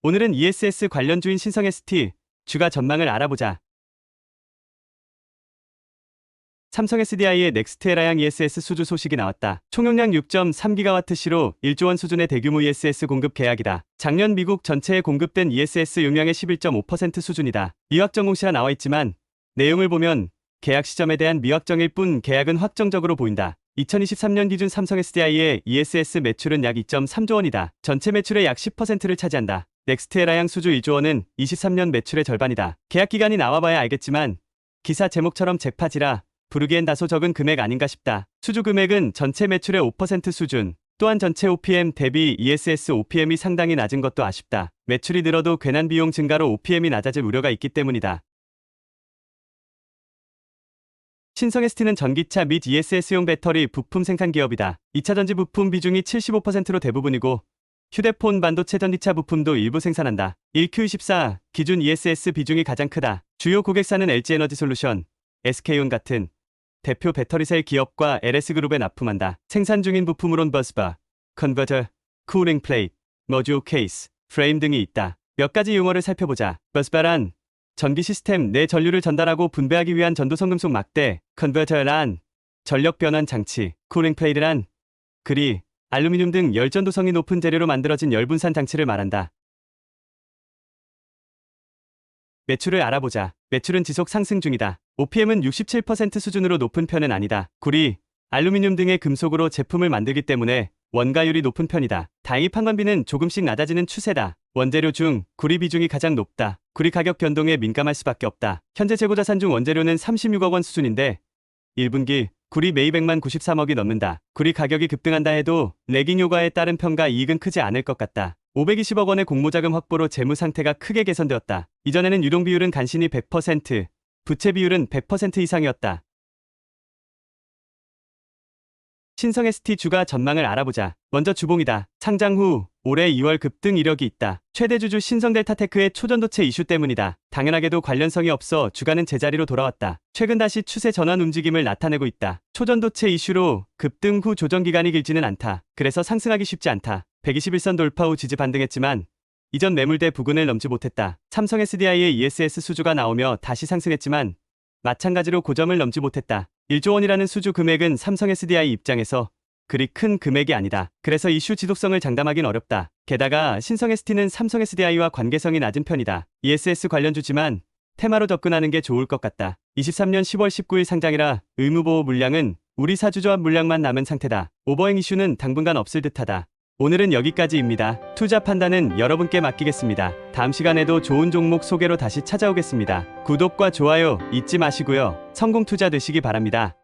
오늘은 ESS 관련주인 신성 ST 주가 전망을 알아보자. 삼성 SDI의 넥스트에라양 ESS 수주 소식이 나왔다. 총용량 6.3GWh로 1조 원 수준의 대규모 ESS 공급 계약이다. 작년 미국 전체에 공급된 ESS 용량의 11.5% 수준이다. 미확 정 공시가 나와 있지만 내용을 보면 계약 시점에 대한 미확정일 뿐 계약은 확정적으로 보인다. 2023년 기준 삼성 SDI의 ESS 매출은 약 2.3조 원이다. 전체 매출의 약 10%를 차지한다. 넥스트에라양 수주 1조 원은 23년 매출의 절반이다. 계약 기간이 나와봐야 알겠지만 기사 제목처럼 잭팟이라 부르기엔 다소 적은 금액 아닌가 싶다. 수주 금액은 전체 매출의 5% 수준. 또한 전체 OPM 대비 ESS OPM이 상당히 낮은 것도 아쉽다. 매출이 늘어도 괜한 비용 증가로 OPM이 낮아질 우려가 있기 때문이다. 신성 ST는 전기차 및 ESS용 배터리 부품 생산 기업이다. 2차 전지 부품 비중이 75%로 대부분이고 휴대폰 반도체 전기차 부품도 일부 생산한다. 1Q24 기준 ESS 비중이 가장 크다. 주요 고객사는 LG에너지솔루션, SK온 같은 대표 배터리셀 기업과 LS그룹에 납품한다. 생산 중인 부품으론 버스바, 컨버터, 쿠링 플레이트, 머듀 케이스, 프레임 등이 있다. 몇 가지 용어를 살펴보자. 버스바란 전기 시스템 내 전류를 전달하고 분배하기 위한 전도성 금속 막대, 컨버터란 전력 변환 장치, 쿠링 플레이트란 그리, 알루미늄 등 열전도성이 높은 재료로 만들어진 열분산 장치를 말한다. 매출을 알아보자. 매출은 지속 상승 중이다. OPM은 67% 수준으로 높은 편은 아니다. 구리, 알루미늄 등의 금속으로 제품을 만들기 때문에 원가율이 높은 편이다. 다행히 판관비는 조금씩 낮아지는 추세다. 원재료 중 구리 비중이 가장 높다. 구리 가격 변동에 민감할 수밖에 없다. 현재 재고 자산 중 원재료는 36억 원 수준인데 1분기 구리 매입액만 93억이 넘는다. 구리 가격이 급등한다 해도 레깅 효과에 따른 평가 이익은 크지 않을 것 같다. 520억 원의 공모자금 확보로 재무 상태가 크게 개선되었다. 이전에는 유동 비율은 간신히 100%, 부채 비율은 100% 이상이었다. 신성 ST 주가 전망을 알아보자. 먼저 주봉이다. 상장 후 올해 2월 급등 이력이 있다. 최대 주주 신성델타테크의 초전도체 이슈 때문이다. 당연하게도 관련성이 없어 주가는 제자리로 돌아왔다. 최근 다시 추세 전환 움직임을 나타내고 있다. 초전도체 이슈로 급등 후 조정 기간이 길지는 않다. 그래서 상승하기 쉽지 않다. 121선 돌파 후 지지 반등했지만 이전 매물대 부근을 넘지 못했다. 삼성 SDI의 ESS 수주가 나오며 다시 상승했지만 마찬가지로 고점을 넘지 못했다. 1조 원이라는 수주 금액은 삼성 SDI 입장에서 그리 큰 금액이 아니다. 그래서 이슈 지속성을 장담하긴 어렵다. 게다가 신성 ST는 삼성 SDI와 관계성이 낮은 편이다. ESS 관련 주지만 테마로 접근하는 게 좋을 것 같다. 23년 10월 19일 상장이라 의무보호 물량은 우리 사주조합 물량만 남은 상태다. 오버행 이슈는 당분간 없을 듯하다. 오늘은 여기까지입니다. 투자 판단은 여러분께 맡기겠습니다. 다음 시간에도 좋은 종목 소개로 다시 찾아오겠습니다. 구독과 좋아요 잊지 마시고요. 성공 투자 되시기 바랍니다.